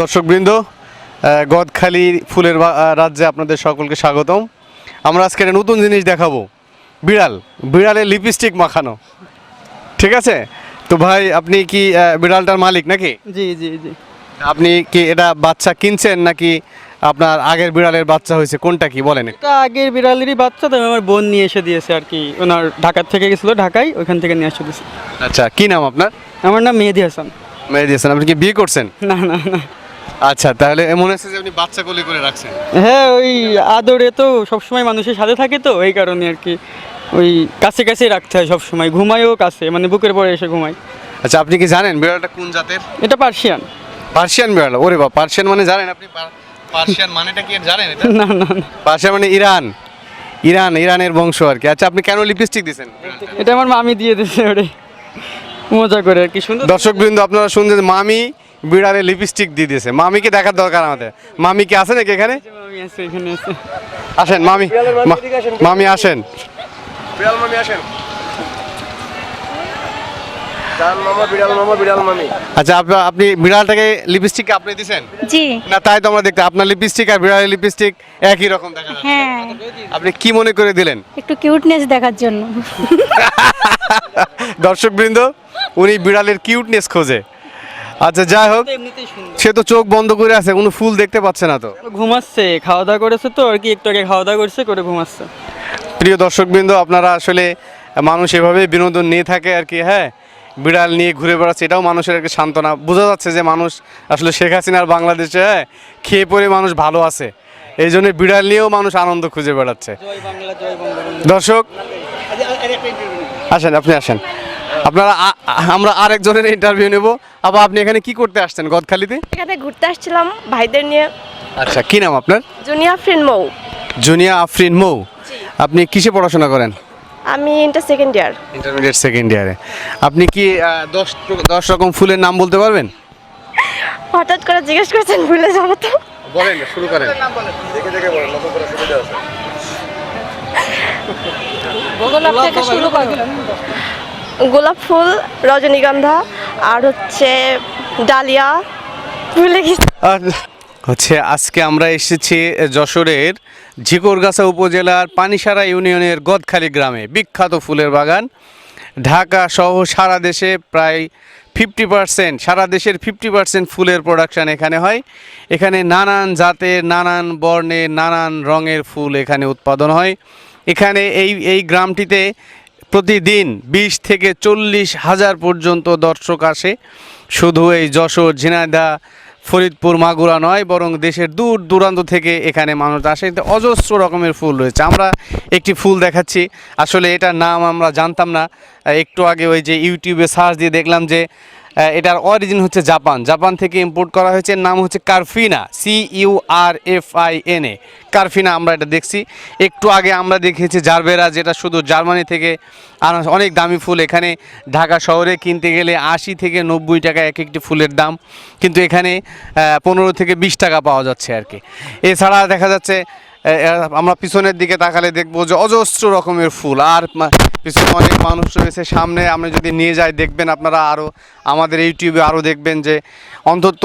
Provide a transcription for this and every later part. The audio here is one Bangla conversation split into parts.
দর্শকবৃন্দ গদখালি ফুলের রাজ্যে আপনাদের সকলকে স্বাগতম। আমরা আজকে একটা নতুন জিনিস দেখাবো। বিড়াল বিড়ালের লিপস্টিক মাখানো। ঠিক আছে? তো ভাই আপনি কি বিড়ালটার মালিক নাকি? জি জি জি। আপনি কি এটা বাচ্চা কিনছেন নাকি আপনার আগের বিড়ালের বাচ্চা হয়েছে? কোনটা কি বলেন? এটা আগের বিড়ালেরই বাচ্চা তো আমার বোন নিয়ে এসে দিয়েছে আর কি। ওনার ঢাকার থেকে গেছিল ঢাকায় ওইখান থেকে নিয়ে এসে দিয়েছে। আচ্ছা কি নাম আপনার? আমার নাম মেহেদি হাসান। মেহেদি হাসান আপনি কি বিয়ে করছেন? না না না। আচ্ছা তাহলে মনে হচ্ছে যে আপনি বাচ্চা কোলে করে রাখছেন। হ্যাঁ ওই আদরে তো সবসময় মানুষের সাথে থাকে তো এই কারণে আর কি। ওই কাছে কাছে রাখতে হয় সবসময় ঘুমায়ও কাছে মানে বুকের পরে এসে ঘুমাই আচ্ছা আপনি কি জানেন বিড়ালটা কোন জাতের? এটা পার্সিয়ান। পার্সিয়ান বিড়াল ওরে বা পার্সিয়ান মানে জানেন আপনি? পার্সিয়ান মানেটা কি জানেন এটা? না না না। পার্সিয়ান মানে ইরান। ইরান ইরানের বংশ আর কি। আচ্ছা আপনি কেন লিপস্টিক দিয়েছেন? এটা আমার মামি দিয়ে দিয়েছে ওরে। মজা করে আর কি সুন্দর দর্শক বৃন্দ আপনারা শুনছেন মামি বিড়ালে লিপস্টিক দিয়ে দিয়েছে। মামিকে দেখার দরকার আমাদের। মামি কি আছে নাকি এখানে? মামি আছে এখানে আছে। আসেন মামি। মামি আসেন। বিড়াল মামি আসেন। বিড়াল মামি আচ্ছা আপ- আপনি বিড়ালটাকে লিপস্টিক আপনি জি। না তাই তো আমরা দেখতে আপনার লিপস্টিক আর বিড়ালের লিপস্টিক একই রকম দেখা যাচ্ছে। হ্যাঁ। আপনি কি মনে করে দিলেন? একটু কিউটনেস দেখার জন্য। দর্শক বৃন্দ উনি বিড়ালের কিউটনেস খোঁজে আচ্ছা যাই হোক এমনিতেই সুন্দর সে তো চোখ বন্ধ করে আছে কোনো ফুল দেখতে পাচ্ছে না তো ঘুমাচ্ছে খাওয়া দাওয়া করেছে তো আর কি একটু আগে খাওয়া দাওয়া করছে করে ঘুমাচ্ছে প্রিয় দর্শকবৃন্দ আপনারা আসলে মানুষ এভাবে বিনোদন নিয়ে থাকে আর কি হ্যাঁ বিড়াল নিয়ে ঘুরে বেড়াচ্ছে এটাও মানুষের একটা সান্ত্বনা বোঝা যাচ্ছে যে মানুষ আসলে শেখ হাসিনার বাংলাদেশে হ্যাঁ খেয়ে পরে মানুষ ভালো আছে এই জন্য বিড়াল নিয়েও মানুষ আনন্দ খুঁজে বেড়াচ্ছে দর্শক আসেন আপনি আসেন আপনারা আমরা আরেকজনের ইন্টারভিউ নেব। আবার আপনি এখানে কি করতে আসছেন গদখালিতে? এখানে ঘুরতে আসছিলাম ভাইদের নিয়ে। আচ্ছা কি নাম আপনার? জুনিয়া ফ্রেন্ড মৌ। জুনিয়া আফরিন মৌ। আপনি কিসে পড়াশোনা করেন? আমি inter second year intermediate second ইয়ারে আপনি কি দশ দশ রকম ফুলের নাম বলতে পারবেন? হঠাৎ করে জিজ্ঞেস করছেন ভুলে যাব তো। বলেন শুরু করেন। দেখে দেখে বলেন নতুন করে সুবিধা আছে। গোলাপ ফুল, রজনীগন্ধা, আর হচ্ছে ডালিয়া। ভুলে হচ্ছে আজকে আমরা এসেছি যশোরের ঝিকরগাছা উপজেলার পানিসারা ইউনিয়নের গদখালি গ্রামে। বিখ্যাত ফুলের বাগান। ঢাকা সহ সারা দেশে প্রায় ফিফটি পার্সেন্ট, সারা দেশের ফিফটি পার্সেন্ট ফুলের প্রোডাকশান এখানে হয়। এখানে নানান জাতের, নানান বর্ণের, নানান রঙের ফুল এখানে উৎপাদন হয়। এখানে এই এই গ্রামটিতে প্রতিদিন বিশ থেকে চল্লিশ হাজার পর্যন্ত দর্শক আসে। শুধু এই যশোর ঝিনাইদা ফরিদপুর, মাগুরা নয়, বরং দেশের দূর দূরান্ত থেকে এখানে মানুষ আসে। অজস্র রকমের ফুল রয়েছে। আমরা একটি ফুল দেখাচ্ছি। আসলে এটার নাম আমরা জানতাম না। একটু আগে ওই যে ইউটিউবে সার্চ দিয়ে দেখলাম যে এটার অরিজিন হচ্ছে জাপান। জাপান থেকে ইম্পোর্ট করা হয়েছে নাম হচ্ছে Curfina C U R F I N A Curfina আমরা এটা দেখছি। একটু আগে আমরা দেখেছি জারবেরা, যেটা শুধু জার্মানি থেকে আনা অনেক দামি ফুল এখানে। ঢাকা শহরে কিনতে গেলে আশি থেকে নব্বই টাকা এক একটি ফুলের দাম। কিন্তু এখানে পনেরো থেকে বিশ টাকা পাওয়া যাচ্ছে আর কি। এছাড়া দেখা যাচ্ছে আমরা পিছনের দিকে তাকালে দেখব যে অজস্র রকমের ফুল। আর পিছনে অনেক মানুষ রয়েছে। সামনে আমরা যদি নিয়ে যাই, দেখবেন আপনারা আরও আমাদের ইউটিউবে আরও দেখবেন যে অন্তত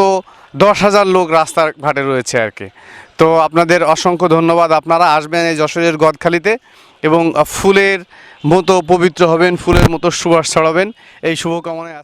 দশ হাজার লোক রাস্তার ঘাটে রয়েছে আর কি। তো আপনাদের অসংখ্য ধন্যবাদ। আপনারা আসবেন এই যশোরের গদখালিতে এবং ফুলের মতো পবিত্র হবেন, ফুলের মতো সুবাস ছড়াবেন। এই শুভকামনায়